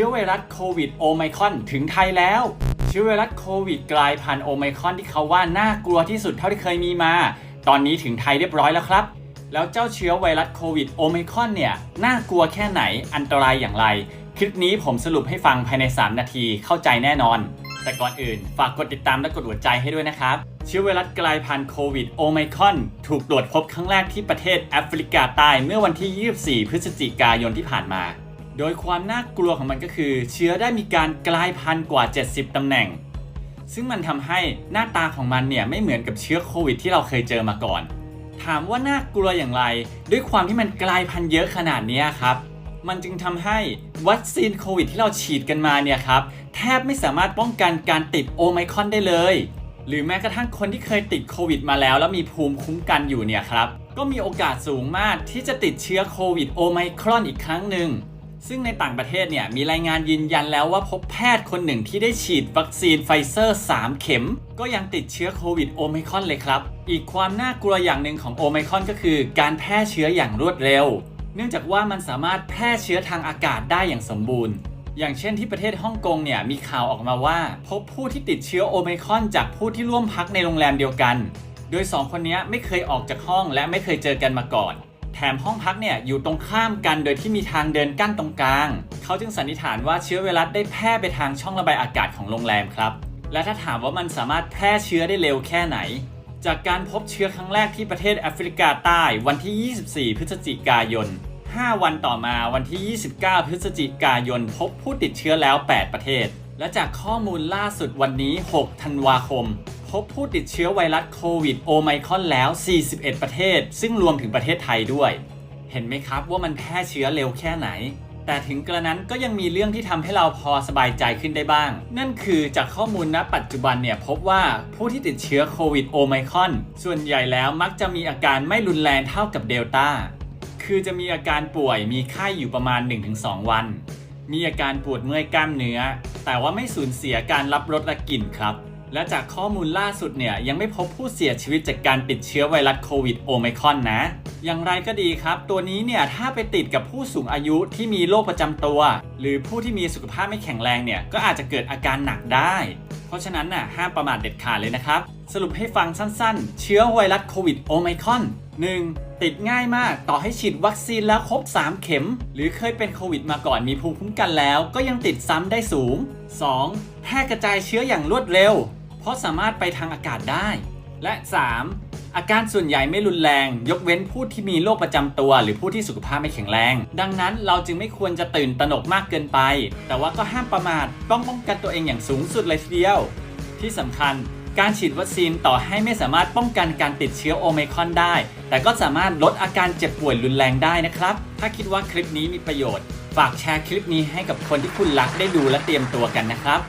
ชื้อไวรัสโควิดโอไมครอนถึงไทยแล้ว เชื้อไวรัสโควิดกลายพันธุ์โอไมครอนที่เขาว่าน่ากลัวที่สุดเท่าที่เคยมีมา ตอนนี้ถึงไทยเรียบร้อยแล้วครับ แล้วเจ้าเชื้อไวรัสโควิดโอไมครอนเนี่ยน่ากลัวแค่ไหนอันตรายอย่างไร คลิปนี้ผมสรุปให้ฟังภายใน 3 นาทีเข้าใจแน่นอน แต่ก่อนอื่น ฝากกดติดตามและกดหัวใจให้ด้วยนะครับ เชื้อไวรัสกลายพันธุ์โควิดโอไมครอนถูกตรวจพบครั้งแรกที่ประเทศแอฟริกาใต้เมื่อวันที่ 24 พฤศจิกายนที่ผ่านมา โดยความน่ากลัวของมันก็คือ เชื้อได้มีการกลายพันธุ์กว่า 70 ตำแหน่ง ซึ่งมันทำให้หน้าตาของมันเนี่ยไม่เหมือนกับเชื้อโควิดที่เราเคยเจอมาก่อน ถามว่าน่ากลัวอย่างไร ด้วยความที่มันกลายพันธุ์เยอะขนาดนี้ครับ มันจึงทำให้วัคซีนโควิดที่เราฉีดกันมาเนี่ยครับแทบไม่สามารถป้องกันการติดโอไมครอนได้เลย หรือแม้กระทั่งคนที่เคยติดโควิดมาแล้ว แล้วมีภูมิคุ้มกันอยู่เนี่ยครับก็มีโอกาสสูงมากที่จะติดเชื้อโควิดโอไมครอนอีกครั้งหนึ่ง ซึ่งในต่างประเทศเนี่ยมีรายงานยืนยันแล้วว่าพบแพทย์คนหนึ่งที่ได้ฉีดวัคซีนไฟเซอร์ 3 เข็ม ก็ยังติดเชื้อโควิดโอไมครอนเลยครับ อีกความน่ากลัวอย่างหนึ่งของโอไมครอนก็คือการแพร่เชื้ออย่างรวดเร็ว เนื่องจากว่ามันสามารถแพร่เชื้อทางอากาศได้อย่างสมบูรณ์ อย่างเช่นที่ประเทศฮ่องกงเนี่ยมีข่าวออกมาว่า พบผู้ที่ติดเชื้อโอไมครอนจากผู้ที่ร่วมพักในโรงแรมเดียวกัน โดย 2 คนนี้ไม่เคยออกจากห้องและไม่เคยเจอกันมาก่อน แถมห้องพักเนี่ยอยู่ตรงข้ามกันโดยที่มีทางเดินกั้นตรงกลาง เขาจึงสันนิษฐานว่าเชื้อไวรัสได้แพร่ไปทางช่องระบายอากาศของโรงแรมครับ และถ้าถามว่ามันสามารถแพร่เชื้อได้เร็วแค่ไหน จากการพบเชื้อครั้งแรกที่ประเทศแอฟริกาใต้วันที่ 24 พฤศจิกายน 5 วันต่อมาวันที่ 29 พฤศจิกายน พบผู้ติดเชื้อแล้ว 8 ประเทศ และจากข้อมูลล่าสุดวันนี้ 6 ธันวาคม พบผู้ติดเชื้อไวรัสโควิดโอไมครอนแล้ว 41 ประเทศ ซึ่งรวมถึงประเทศไทยด้วย เห็นไหมครับว่ามันแพร่เชื้อเร็วแค่ไหน แต่ถึงกระนั้นก็ยังมีเรื่องที่ทำให้เราพอสบายใจขึ้นได้บ้าง นั่นคือจากข้อมูลณปัจจุบันเนี่ยพบว่าผู้ที่ติดเชื้อโควิดโอไมครอนส่วนใหญ่แล้วมักจะมีอาการไม่รุนแรงเท่ากับเดลต้า คือจะมีอาการป่วยมีไข้อยู่ประมาณ 1-2 วัน มีอาการปวดเมื่อยกล้ามเนื้อ แต่ว่าไม่สูญเสียการรับรสและกลิ่นครับ และจากข้อมูลล่าสุดเนี่ยยังไม่พบผู้เสียชีวิตจากการติดเชื้อไวรัสโควิดโอไมครอนนะ อย่างไรก็ดีครับ ตัวนี้เนี่ยถ้าไปติดกับผู้สูงอายุที่มีโรคประจำตัว หรือผู้ที่มีสุขภาพไม่แข็งแรงเนี่ยก็อาจจะเกิดอาการหนักได้ เพราะฉะนั้นน่ะห้ามประมาทเด็ดขาดเลยนะครับ สรุปให้ฟังสั้นๆ เชื้อไวรัสโควิดโอไมครอน 1. ติดง่ายมากต่อให้ฉีดวัคซีนแล้วครบ 3 เข็ม หรือเคยเป็นโควิดมาก่อนมีภูมิคุ้มกันแล้ว ก็ยังติดซ้ำได้สูง 2. แพร่กระจายเชื้ออย่างรวดเร็ว เพราะสามารถไปทางอากาศได้ และ 3. อาการส่วนใหญ่ไม่รุนแรง ยกเว้นผู้ที่มีโรคประจำตัว หรือผู้ที่สุขภาพไม่แข็งแรง ดังนั้นเราจึงไม่ควรจะตื่นตระหนกมากเกินไป แต่ว่าก็ห้ามประมาทต้องป้องกันตัวเองอย่างสูงสุดเลยทีเดียว ที่สำคัญการฉีดวัคซีนต่อให้ไม่สามารถป้องกันการติดเชื้อโอไมครอนได้ แต่ก็สามารถลดอาการเจ็บป่วยรุนแรงได้นะครับ ถ้าคิดว่าคลิปนี้มีประโยชน์ ฝากแชร์คลิปนี้ให้กับคนที่คุณรักได้ดูและเตรียมตัวกันนะครับ